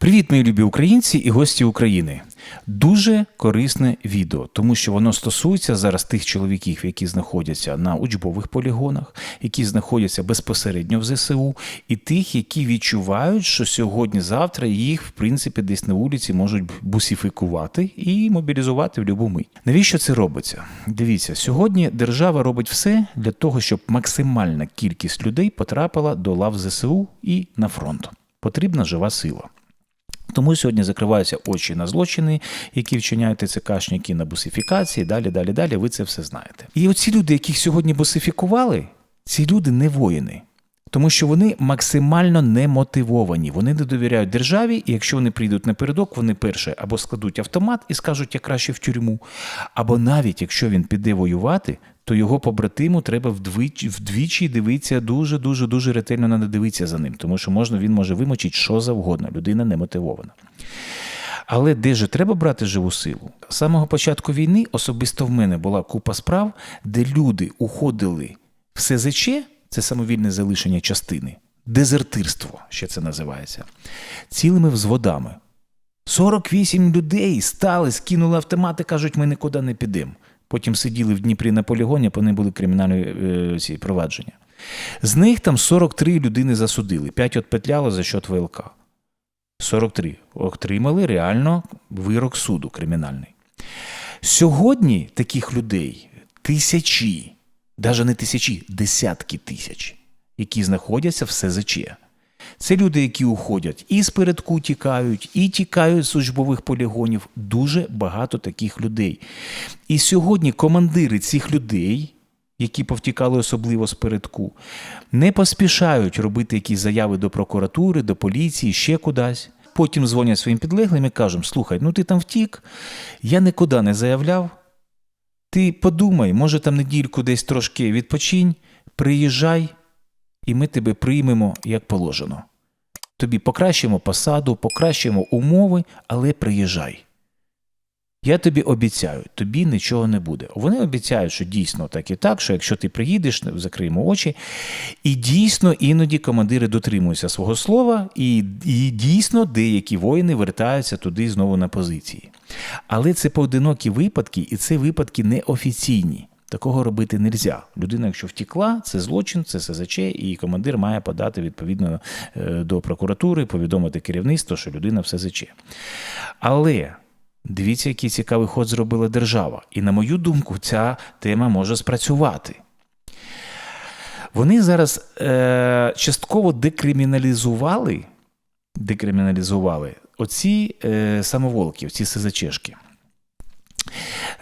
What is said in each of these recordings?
Привіт, мої любі українці і гості України. Дуже корисне відео, тому що воно стосується зараз тих чоловіків, які знаходяться на учбових полігонах, які знаходяться безпосередньо в ЗСУ, і тих, які відчувають, що сьогодні-завтра їх, в принципі, десь на вулиці можуть бусифікувати і мобілізувати в будь-яку мить. Навіщо це робиться? Дивіться, сьогодні держава робить все для того, щоб максимальна кількість людей потрапила до лав ЗСУ і на фронт. Потрібна жива сила. Тому сьогодні закриваються очі на злочини, які вчиняють ТЦКшники на бусифікації, далі, далі, далі. Ви це все знаєте. І оці люди, яких сьогодні бусифікували, ці люди не воїни. Тому що вони максимально не мотивовані, вони не довіряють державі, і якщо вони прийдуть напередок, вони перше або складуть автомат і скажуть, я краще в тюрму, або навіть якщо він піде воювати, то його побратиму треба вдвічі, вдвічі дивитися дуже, дуже, дуже ретельно не дивитися за ним, тому що можна він може вимочити що завгодно. Людина не мотивована. Але де же треба брати живу силу? З самого початку війни особисто в мене була купа справ, де люди уходили в СЗЧ, це самовільне залишення частини, дезертирство ще це називається, цілими взводами. 48 людей стали, скинули автомати, кажуть, ми нікуди не підемо. Потім сиділи в Дніпрі на полігоні, по ним були кримінальні е, провадження. З них там 43 людини засудили, 5 отпетляло за счет ВЛК. 43 отримали реально вирок суду кримінальний. Сьогодні таких людей тисячі, навіть не тисячі, десятки тисяч, які знаходяться в СЗЧ. Це люди, які уходять і з передку тікають, і тікають з службових полігонів. Дуже багато таких людей. І сьогодні командири цих людей, які повтікали особливо з передку, не поспішають робити якісь заяви до прокуратури, до поліції, ще кудись. Потім дзвонять своїм підлеглим і кажуть: слухай, ну ти там втік, я нікуди не заявляв. Ти подумай, може там недільку десь трошки відпочинь, приїжджай, і ми тебе приймемо як положено. Тобі покращимо посаду, покращимо умови, але приїжджай. Я тобі обіцяю, тобі нічого не буде. Вони обіцяють, що дійсно так і так, що якщо ти приїдеш, закриємо очі. І дійсно іноді командири дотримуються свого слова, і, і дійсно деякі воїни вертаються туди знову на позиції. Але це поодинокі випадки, і це випадки неофіційні. Такого робити не можна. Людина, якщо втікла, це злочин, це СЗЧ, і командир має подати відповідно до прокуратури, повідомити керівництво, що людина в СЗЧ. Але дивіться, який цікавий ход зробила держава. І, на мою думку, ця тема може спрацювати. Вони зараз е, частково декриміналізували декриміналізували оці е, самоволки, ці СЗЧшки.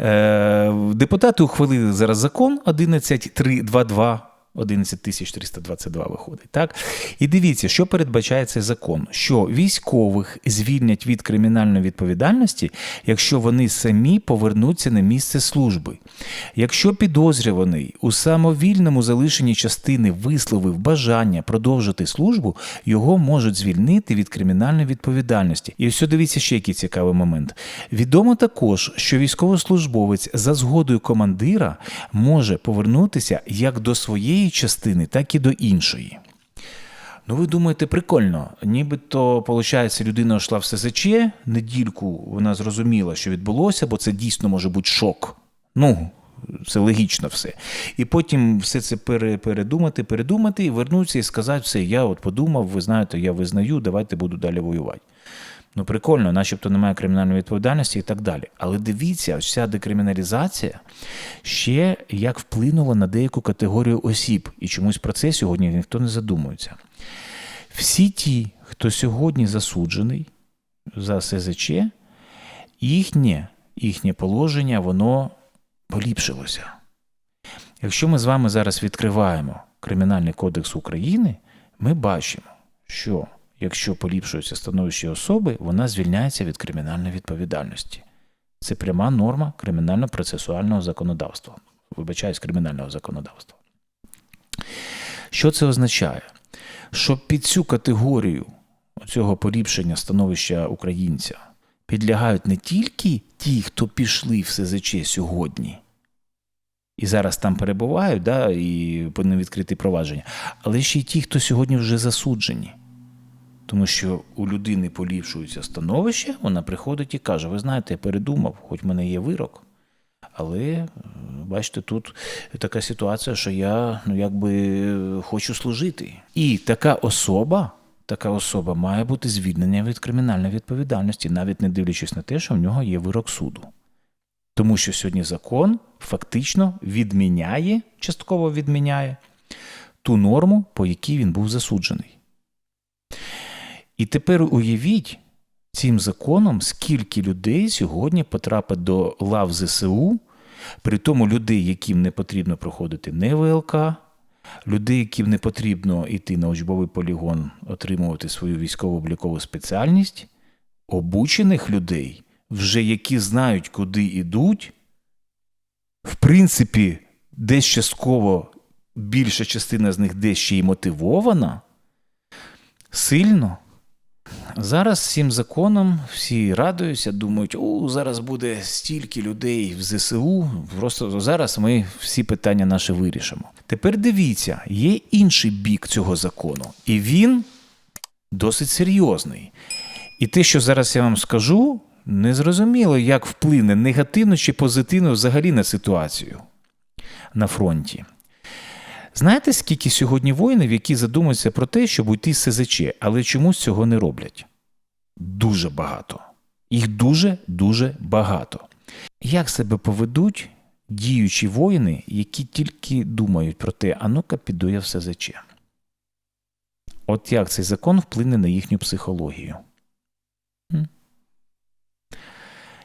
Е, депутати ухвалили зараз закон 11322. 11322 виходить. Так? І дивіться, що передбачає цей закон: що військових звільнять від кримінальної відповідальності, якщо вони самі повернуться на місце служби. Якщо підозрюваний у самовільному залишенні частини висловив бажання продовжити службу, його можуть звільнити від кримінальної відповідальності. І ось дивіться ще який цікавий момент. Відомо також, що військовослужбовець за згодою командира може повернутися як до своєї частини, так і до іншої. Ну, ви думаєте, прикольно, нібито, виходить, людина йшла в СЗЧ, недільку вона зрозуміла, що відбулося, бо це дійсно може бути шок. Ну, це логічно все. І потім все це передумати, передумати, і вернутися і сказати, все, я от подумав, ви знаєте, я визнаю, давайте буду далі воювати. Ну, прикольно, начебто немає кримінальної відповідальності і так далі. Але дивіться, ось ця декриміналізація ще як вплинула на деяку категорію осіб, і чомусь про це сьогодні ніхто не задумується. Всі ті, хто сьогодні засуджений за СЗЧ, їхнє, їхнє положення, воно поліпшилося. Якщо ми з вами зараз відкриваємо Кримінальний кодекс України, ми бачимо, що якщо поліпшується становище особи, вона звільняється від кримінальної відповідальності. Це пряма норма кримінально-процесуального законодавства. Вибачаюсь, кримінального законодавства. Що це означає? Що під цю категорію цього поліпшення становища українця підлягають не тільки ті, хто пішли в СЗЧ сьогодні, і зараз там перебувають, да, і повинні відкрити провадження, але ще й ті, хто сьогодні вже засуджені. Тому що у людини поліпшується становище, вона приходить і каже: Ви знаєте, я передумав, хоч в мене є вирок. Але е, бачите, тут така ситуація, що я ну якби хочу служити. І така особа, така особа має бути звільнена від кримінальної відповідальності, навіть не дивлячись на те, що в нього є вирок суду. Тому що сьогодні закон фактично відміняє, частково відміняє ту норму, по якій він був засуджений. І тепер уявіть цим законом, скільки людей сьогодні потрапить до лав ЗСУ, при тому людей, яким не потрібно проходити не ВЛК, людей, яким не потрібно йти на учбовий полігон, отримувати свою військово-облікову спеціальність, обучених людей, вже які знають, куди йдуть, в принципі, десь частково більша частина з них десь ще й мотивована, сильно. Зараз цим законом всі радуються, думають, о, зараз буде стільки людей в ЗСУ. Просто зараз ми всі питання наші вирішимо. Тепер дивіться, є інший бік цього закону, і він досить серйозний. І те, що зараз я вам скажу, незрозуміло, як вплине негативно чи позитивно взагалі на ситуацію на фронті. Знаєте, скільки сьогодні воїнів, які задумуються про те, щоб уйти з СЗЧ, але чомусь цього не роблять? Дуже багато. Їх дуже-дуже багато. Як себе поведуть діючі воїни, які тільки думають про те, а ну-ка піду я в СЗЧ? От як цей закон вплине на їхню психологію?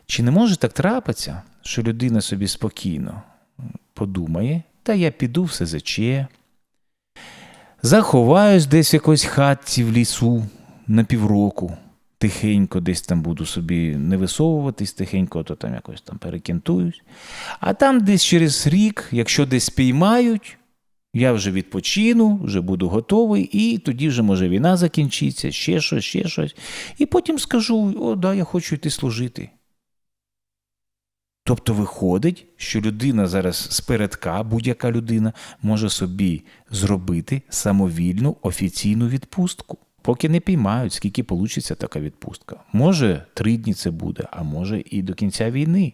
Чи не може так трапитися, що людина собі спокійно подумає, та я піду в СЗЧ, заховаюсь десь в якоїсь хатці в лісу на півроку, тихенько десь там буду собі не висовуватись, тихенько, то там якось там перекінтуюсь. А там десь через рік, якщо десь спіймають, я вже відпочину, вже буду готовий, і тоді вже може війна закінчиться, ще щось, ще щось. І потім скажу: о, да, я хочу йти служити. Тобто виходить, що людина зараз спередка, будь-яка людина, може собі зробити самовільну офіційну відпустку. Поки не піймають, скільки получиться така відпустка. Може, три дні це буде, а може і до кінця війни.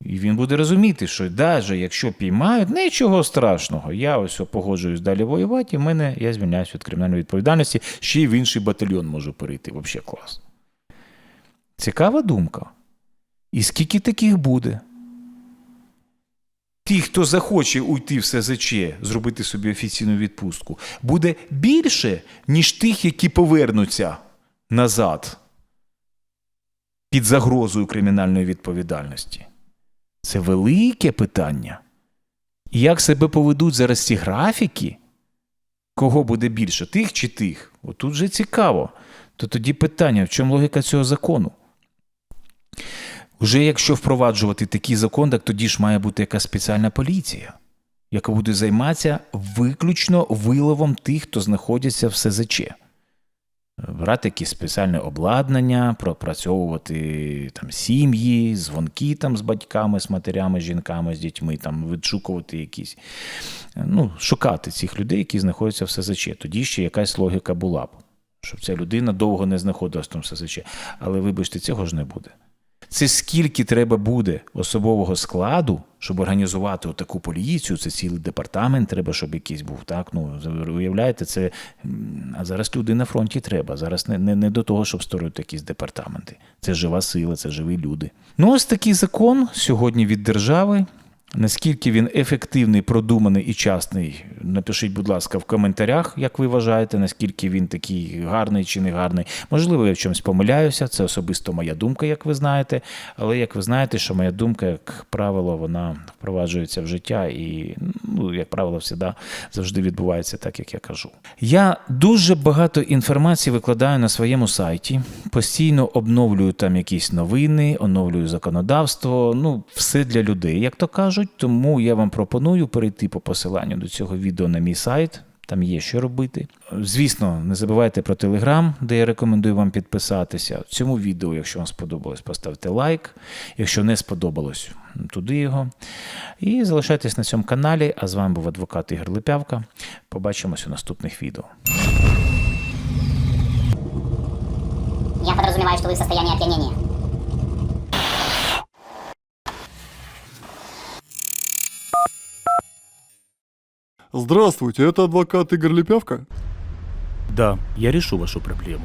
І він буде розуміти, що навіть якщо піймають, нічого страшного. Я ось погоджуюсь далі воювати, і в мене я звільняюсь від кримінальної відповідальності, ще й в інший батальйон можу перейти. Взагалі клас. Цікава думка. І скільки таких буде? Ті, хто захоче уйти в СЗЧ, зробити собі офіційну відпустку, буде більше, ніж тих, які повернуться назад під загрозою кримінальної відповідальності. Це велике питання. І як себе поведуть зараз ці графіки? Кого буде більше, тих чи тих? Отут же цікаво. То тоді питання, в чому логіка цього закону? Вже якщо впроваджувати такий закон, так тоді ж має бути якась спеціальна поліція, яка буде займатися виключно виловом тих, хто знаходиться в СЗЧ. Брати якісь спеціальне обладнання, пропрацьовувати там сім'ї, дзвонки там з батьками, з матерями, з жінками, з дітьми, там відшукувати якісь, ну, шукати цих людей, які знаходяться в СЗЧ. Тоді ще якась логіка була б, щоб ця людина довго не знаходилась в тому СЗЧ. Але вибачте, цього ж не буде. Це скільки треба буде особового складу, щоб організувати таку поліцію, це цілий департамент треба, щоб якийсь був. Так? Ну, Уявляєте, це. А зараз люди на фронті треба. Зараз не не, не до того, щоб створити якісь департаменти. Це жива сила, це живі люди. Ну, ось такий закон сьогодні від держави. Наскільки він ефективний, продуманий і часний, напишіть, будь ласка, в коментарях, як ви вважаєте, наскільки він такий гарний чи не гарний. Можливо, я в чомусь помиляюся, це особисто моя думка, як ви знаєте. Але як ви знаєте, що моя думка, як правило, вона впроваджується в життя і, ну, як правило, завжди, завжди відбувається так, як я кажу. Я дуже багато інформації викладаю на своєму сайті, постійно обновлюю там якісь новини, оновлюю законодавство, ну, все для людей, як то кажуть кажуть, тому я вам пропоную перейти по посиланню до цього відео на мій сайт. Там є що робити. Звісно, не забувайте про Телеграм, де я рекомендую вам підписатися. Цьому відео, якщо вам сподобалось, поставте лайк. Якщо не сподобалось, туди його. І залишайтесь на цьому каналі. А з вами був адвокат Ігор Липявка. Побачимось у наступних відео. подразумеваю, что вы в состоянии опьянения. Здравствуйте, это адвокат Игорь Лепявка? Да, я решу вашу проблему.